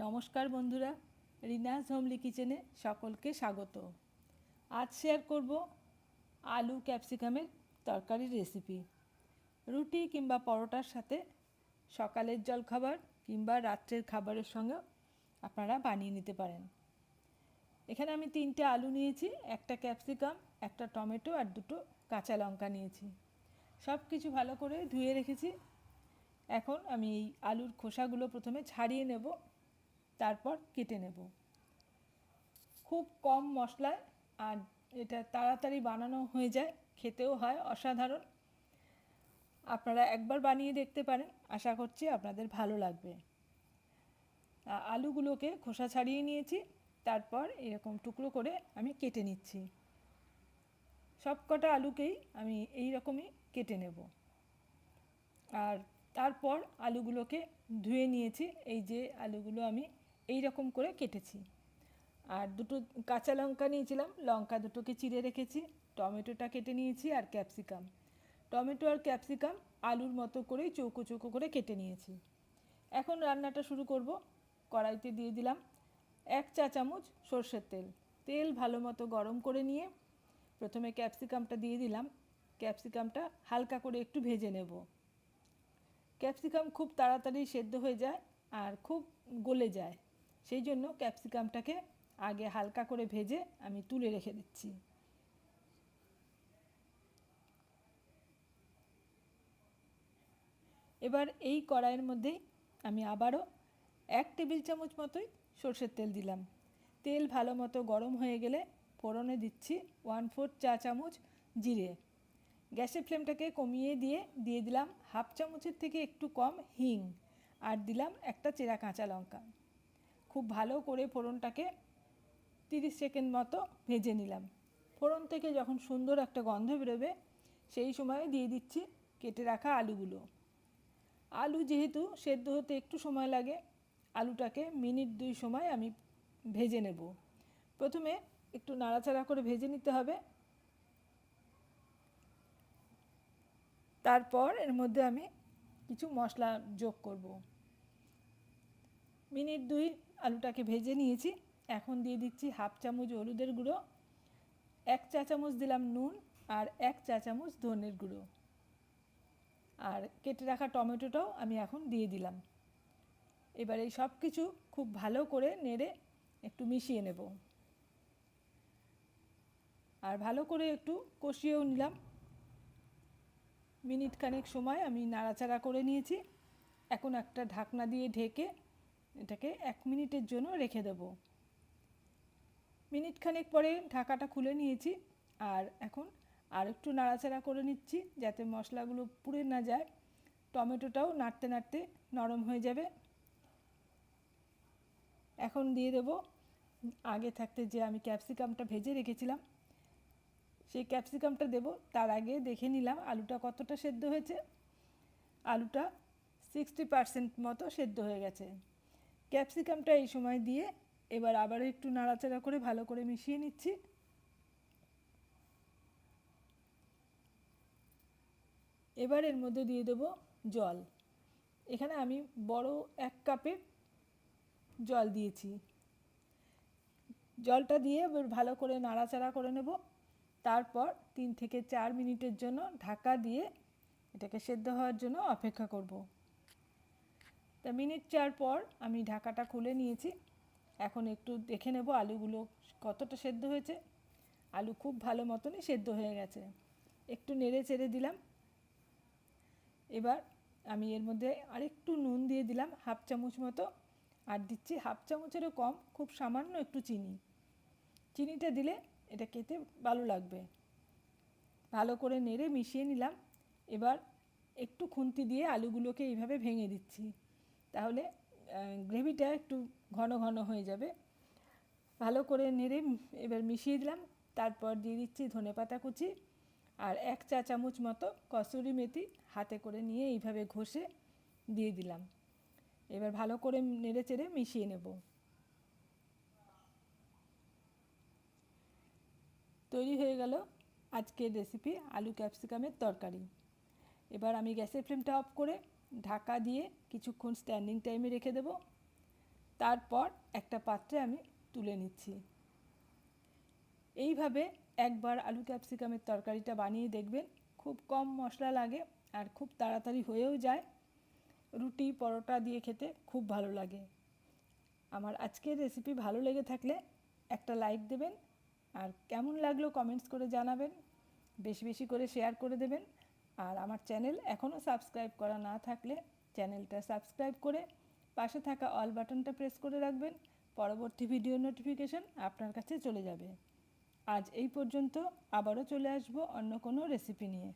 নমস্কার বন্ধুরা রিনাস হোমলি কিচেনে সকলকে স্বাগত। আজ শেয়ার করব আলু ক্যাপসিকামের তরকারির রেসিপি রুটি কিংবা পরোটার সাথে সকালের জলখাবার কিংবা রাত্রের খাবারের সঙ্গে আপনারা বানিয়ে নিতে পারেন। এখানে আমি তিনটে আলু নিয়েছি, একটা ক্যাপসিকাম একটা টমেটো আর দুটো কাঁচা লঙ্কা নিয়েছি। সব কিছু ভালো করে ধুয়ে রেখেছি। এখন আমি এই আলুর খোসাগুলো প্রথমে ছাড়িয়ে নেব। তারপর কেটে নেব। খুব কম মশলায় আর এটা তাড়াতাড়ি বানানো হয়ে যায়, খেতেও হয় অসাধারণ। আপনারা একবার বানিয়ে দেখতে পারেন, আশা করছি আপনাদের ভালো লাগবে। আলুগুলোকে খোসা ছাড়িয়ে নিয়েছি, তারপর এরকম টুকরো করে আমি কেটে নিচ্ছি। সব কটা আলুকেই আমি এই রকমই কেটে নেব। আর তারপর আলুগুলোকে ধুয়ে নিয়েছি, এই যে আলুগুলো আমি এই রকম করে কেটেছি। আর দুটো কাঁচা লঙ্কা নিয়েছিলাম, লঙ্কা দুটোকে চিড়ে রেখেছি, টমেটোটা কেটে নিয়েছি আর ক্যাপসিকাম। টমেটো আর ক্যাপসিকাম আলুর মতো করেই চৌকো চৌকো করে কেটে নিয়েছি। এখন রান্নাটা শুরু করব। কড়াইতে দিয়ে দিলাম এক চা চামচ সর্ষের তেল। তেল ভালো মতো গরম করে নিয়ে প্রথমে ক্যাপসিকামটা দিয়ে দিলাম। ক্যাপসিকামটা হালকা করে একটু ভেজে নেব। ক্যাপসিকাম খুব তাড়াতাড়ি সেদ্ধ হয়ে যায় আর খুব গলে যায়। সেই জন্য ক্যাপসিকামটাকে আগে হালকা করে ভেজে আমি তুলে রেখে দিচ্ছি। এবার এই কড়াইয়ের মধ্যেই আমি আবারও এক টেবিল চামচ মতোই সর্ষের তেল দিলাম। তেল ভালো মতো গরম হয়ে গেলে ফোড়নে দিচ্ছি ওয়ান ফোর চা চামচ জিরে। গ্যাসের ফ্লেমটাকে কমিয়ে দিয়ে দিয়ে দিলাম হাফ চামচের থেকে একটু কম হিং। আর দিলাম একটা চেরা কাঁচা লঙ্কা। খুব ভালো করে ফোড়নটাকে তিরিশ সেকেন্ড মতো ভেজে নিলাম। ফোড়ন থেকে যখন সুন্দর একটা গন্ধ বেরোবে, সেই সময় দিয়ে দিচ্ছি কেটে রাখা আলুগুলো। আলু যেহেতু সেদ্ধ হতে একটু সময় লাগে, আলুটাকে মিনিট দুই সময় আমি ভেজে নেব। প্রথমে একটু নাড়াচাড়া করে ভেজে নিতে হবে। তারপর এর মধ্যে আমি কিছু মশলা যোগ করব। মিনিট দুই আলুটাকে ভেজে নিয়েছি। এখন দিয়ে দিচ্ছি হাফ চামচ হলুদের গুঁড়ো, এক চা চামচ দিলাম নুন আর এক চা চামচ ধনের গুঁড়ো। আর কেটে রাখা টমেটোটাও আমি এখন দিয়ে দিলাম। এবার এই সব কিছু খুব ভালো করে নেড়ে একটু মিশিয়ে নেব। আর ভালো করে একটু কষিয়েও নিলাম। মিনিট খানেক সময় আমি নাড়াচাড়া করে নিয়েছি। এখন একটা ঢাকনা দিয়ে ঢেকে এটাকে এক মিনিটের জন্য রেখে দেব। মিনিট খানেক পরে ঢাকাটা খুলে নিয়েছি আর এখন আর একটু নাড়াচাড়া করে নিচ্ছি যাতে মশলাগুলো পুড়ে না যায়। টমেটোটাও নাড়তে নাড়তে নরম হয়ে যাবে। এখন দিয়ে দেব। আগে থাকতে যে আমি ক্যাপসিকামটা ভেজে রেখেছিলাম, সেই ক্যাপসিকামটা দেব। তার আগে দেখে নিলাম আলুটা কতটা সেদ্ধ হয়েছে। আলুটা সিক্সটি পারসেন্ট মতো সেদ্ধ হয়ে গেছে। ক্যাপসিকামটা এই সময় দিয়ে এবার আবারও একটু নাড়াচাড়া করে ভালো করে মিশিয়ে নিচ্ছি। এবার এর মধ্যে দিয়ে দেবো জল। এখানে আমি বড় এক কাপের জল দিয়েছি। জলটা দিয়ে এবার ভালো করে নাড়াচাড়া করে নেব। তারপর তিন থেকে চার মিনিটের জন্য ঢাকা দিয়ে এটাকে সেদ্ধ হওয়ার জন্য অপেক্ষা করব। তা মিনিট চার পর আমি ঢাকাটা খুলে নিয়েছি। এখন একটু দেখে নেব আলুগুলো কতটা সেদ্ধ হয়েছে। আলু খুব ভালো মতনই সেদ্ধ হয়ে গেছে। একটু নেড়ে চেড়ে দিলাম। এবার আমি এর মধ্যে আরেকটু নুন দিয়ে দিলাম, হাফ চামচ মতো। আর দিচ্ছি হাফ চামচেরও কম, খুব সামান্য একটু চিনি। চিনিটা দিলে এটা খেতে ভালো লাগবে। ভালো করে নেড়ে মিশিয়ে নিলাম। এবার একটু খুন্তি দিয়ে আলুগুলোকে এইভাবে ভেঙে দিচ্ছি। তাহলে গ্রেভিটা একটু ঘন ঘন হয়ে যাবে। ভালো করে নেড়ে এবার মিশিয়ে দিলাম। তারপর দিয়ে দিচ্ছি ধনেপাতা কুচি আর এক চা চামচ মতো কসুরি মেথি হাতে করে নিয়ে এইভাবে ঘষে দিয়ে দিলাম। এবার ভালো করে নেড়ে চেড়ে মিশিয়ে নেব। তৈরি হয়ে গেল আজকের রেসিপি আলু ক্যাপসিকামের তরকারি। এবার আমি গ্যাসের ফ্লেমটা অফ করে ঢাকা দিয়ে কিছুক্ষণ স্ট্যান্ডিং টাইমে রেখে দেব। তারপর একটা পাত্রে আমি তুলে নিচ্ছি। এইভাবে একবার আলু ক্যাপসিকামের তরকারিটা বানিয়ে দেখবেন, খুব কম মশলা লাগে আর খুব তাড়াতাড়ি হয়েও যায়। রুটি, পরোটা দিয়ে খেতে খুব ভালো লাগে। আমার আজকের রেসিপি ভালো লেগে থাকলে একটা লাইক দেবেন আর কেমন লাগল কমেন্টস করে জানাবেন। বেশি বেশি করে শেয়ার করে দেবেন। আর আমার চ্যানেল এখনও সাবস্ক্রাইব করা না থাকলে চ্যানেলটা সাবস্ক্রাইব করে পাশে থাকা অল বাটনটা প্রেস করে রাখবেন। পরবর্তী ভিডিও নোটিফিকেশন আপনার কাছে চলে যাবে। আজ এই পর্যন্ত আবারও চলে আসব অন্য কোনো রেসিপি নিয়ে।